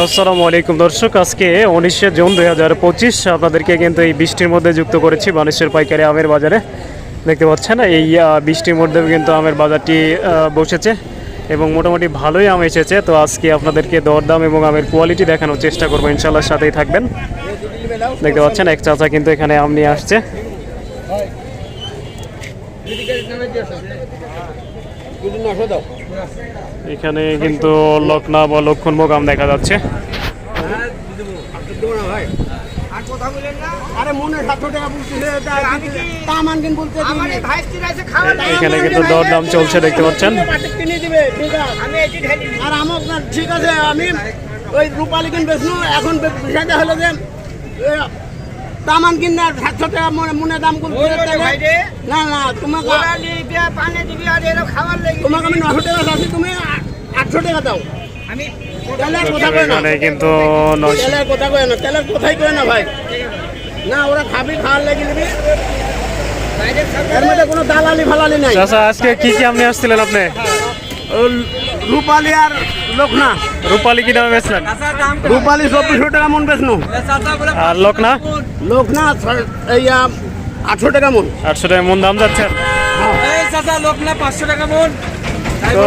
আসসালামু আলাইকুম দর্শক, আজকে উনিশে জুন দুই হাজার পঁচিশ আপনাদেরকে কিন্তু এই বৃষ্টির মধ্যে যুক্ত করেছি বানেশ্বর পাইকারি আমের বাজারে। দেখতে পাচ্ছেন, এই বৃষ্টির মধ্যেও কিন্তু আমের বাজারটি বসেছে এবং মোটামুটি ভালোই আম এসেছে। তো আজকে আপনাদেরকে দরদাম এবং আমের কোয়ালিটি দেখানোর চেষ্টা করব ইনশাল্লাহ সাথেই থাকবেন। দেখতে পাচ্ছেন, এক চাচা কিন্তু এখানে আম নিয়ে আসছে। এখানে কিন্তু লকনা বা লক্ষণভোগ আম দেখা যাচ্ছে। আরে মনে সাতশো দাম বলতে এখানে কিন্তু দরদাম চলছে দেখতে পাচ্ছেন। কিনে দিবে ঠিক আছে আর আমার আপনার ঠিক আছে আমি ওই রূপালি কিন বেচনু এখন বিষয়টা হলো যে এ, দাম আনকিন না সাতশো টাকা মনে মনে দাম বলতে না না তোমাকে তোমাকে আমি নশো টাকা চাচ্ছি তুমি আটশো টাকা দাও। আমি কথা কয় না। কিন্তু তেলের কথা কয় না তেলের কথাই কয় না ভাই। না ওরা খাবি খাওয়ার লেগে দিবি। এর মধ্যে কোনো দালালি ফালালি নাই। চাচা আজকে কি কি আম নিয়ে আসছিলেন আপনি? রূপালি আর লোকনা? রূপালি কি দামে বেচলেন? রূপালি চব্বিশশো টাকা মন বেচনু। আর লকনা? লোকনা এই আটশো টাকা মন। আটশো টাকা মন দাম যাচ্ছেন তো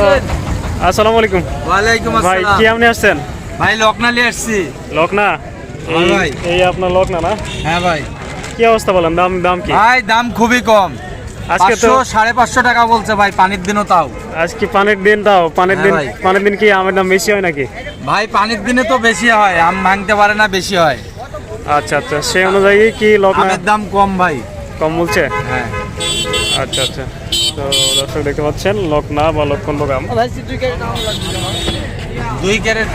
আসসালামু আলাইকুম। ওয়ালাইকুম ভাই আসসালাম। কি আম নিয়ে আসছেন? ভাই লকনালি আসছি। লকনা? হ্যাঁ ভাই। এই আপনার লকনা না? হ্যাঁ ভাই। কি অবস্থা বলেন দাম দাম কি? ভাই দাম খুবই কম। আজকে তো সাড়ে পাঁচশো টাকা বলছে ভাই পানির দিনও তাও। আজকে পানির দিন দাও পানির হ্যাঁ দিন পানির দিন কি আমের দাম বেশি হয় নাকি? ভাই পানির দিনে তো বেশি হয় আম ভাঙতে পারে না বেশি হয়। আচ্ছা আচ্ছা সেই অনুযায়ী কি আমের দাম কম ভাই। কম বলছে? হ্যাঁ। আচ্ছা আচ্ছা। তো দর্শক দেখতে পাচ্ছেন লকনা বা লক্ষণ বোগাম দুই ক্যারেট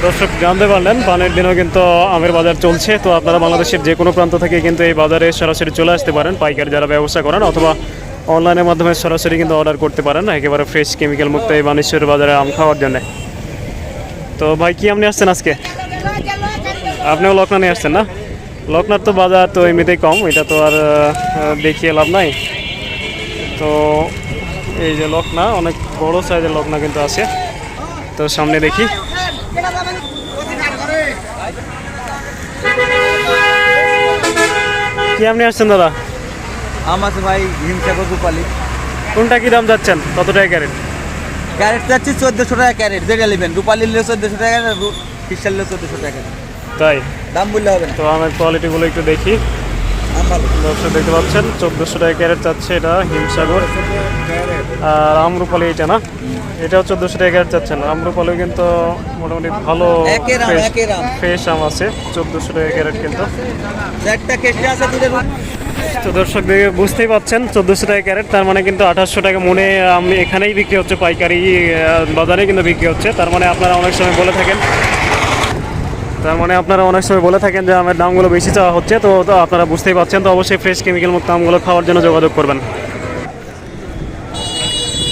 দর্শক, জানতে পারলেন, পানের দিনও কিন্তু আমের বাজার চলছে। তো আপনারা বাংলাদেশের যে কোনো প্রান্ত থেকে কিন্তু এই বাজারে সরাসরি চলে আসতে পারেন। পাইকারি যারা ব্যবসা করেন অথবা অনলাইনের মাধ্যমে সরাসরি কিন্তু অর্ডার করতে পারেন। একেবারে ফ্রেশ কেমিক্যাল মুক্ত এই বানেশ্বর বাজারে আম খাওয়ার জন্য। তো ভাই, কি আপনি আসছেন আজকে? আপনিও লকনা নিয়ে আসছেন না? লকনার তো বাজার তো এমনিতেই কম, এটা তো আর দেখিয়ে লাভ নাই। তো এই যে লকনা অনেক বড় সাইজের লকনা কিন্তু আছে। তো সামনে দেখি। কি আপনি আসছেন দাদা? আম আছে ভাই হিমসাগর রূপালি। কোনটা কি দাম যাচ্ছেন? কত টাকা ক্যারেট? ক্যারেট চাচ্ছি চোদ্দশো টাকা ক্যারেট যেটা নেবেন। রূপালি নিলে চোদ্দশো টাকা খ্রিস্টান নিলে চোদ্দশো টাকা তাই? দাম বললে হবে তো আমার কোয়ালিটিগুলো একটু দেখি। দর্শক দেখতে পাচ্ছেন চোদ্দোশো টাকা ক্যারেট চাচ্ছে এটা হিমসাগর। আর আমরুপালি এটা না? এটাও চোদ্দোশো টাকা ক্যারেট চাচ্ছেন আমরুপালিও কিন্তু মোটামুটি ভালো। ফ্রেশ আম। আছে চোদ্দোশো টাকা ক্যারেট কিন্তু। তো দর্শক দেখে বুঝতেই পাচ্ছেন চোদ্দোশো টাকা ক্যারেট তার মানে কিন্তু আঠাশশো টাকা মনে আম এখানেই বিক্রি হচ্ছে পাইকারি বাজারে কিন্তু বিক্রি হচ্ছে। তার মানে আপনারা অনেক সময় বলে থাকেন তার মানে আপনারা অনেক সময় বলে থাকেন যে আমের দামগুলো বেশি চাওয়া হচ্ছে তো তো আপনারা বুঝতেই পারছেন তো অবশ্যই ফ্রেশ কেমিক্যাল মুক্ত আমগুলো খাওয়ার জন্য যোগাযোগ করবেন।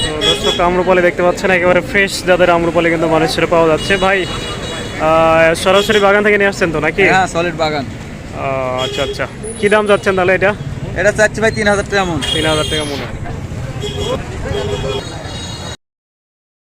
তো দর্শক আম্রপালি দেখতে পাচ্ছেন একেবারে ফ্রেশ যাদের আম্রপালি কিন্তু মানুষের পাওয়া যাচ্ছে। ভাই সরাসরি বাগান থেকে নিয়ে আসছেন তো নাকি? হ্যাঁ সলিড বাগান। আচ্ছা আচ্ছা। কি দাম যাচ্ছেন তাহলে এটা? এটা চাচ্ছি ভাই তিন হাজার টাকা মন। তিন হাজার টাকা মনে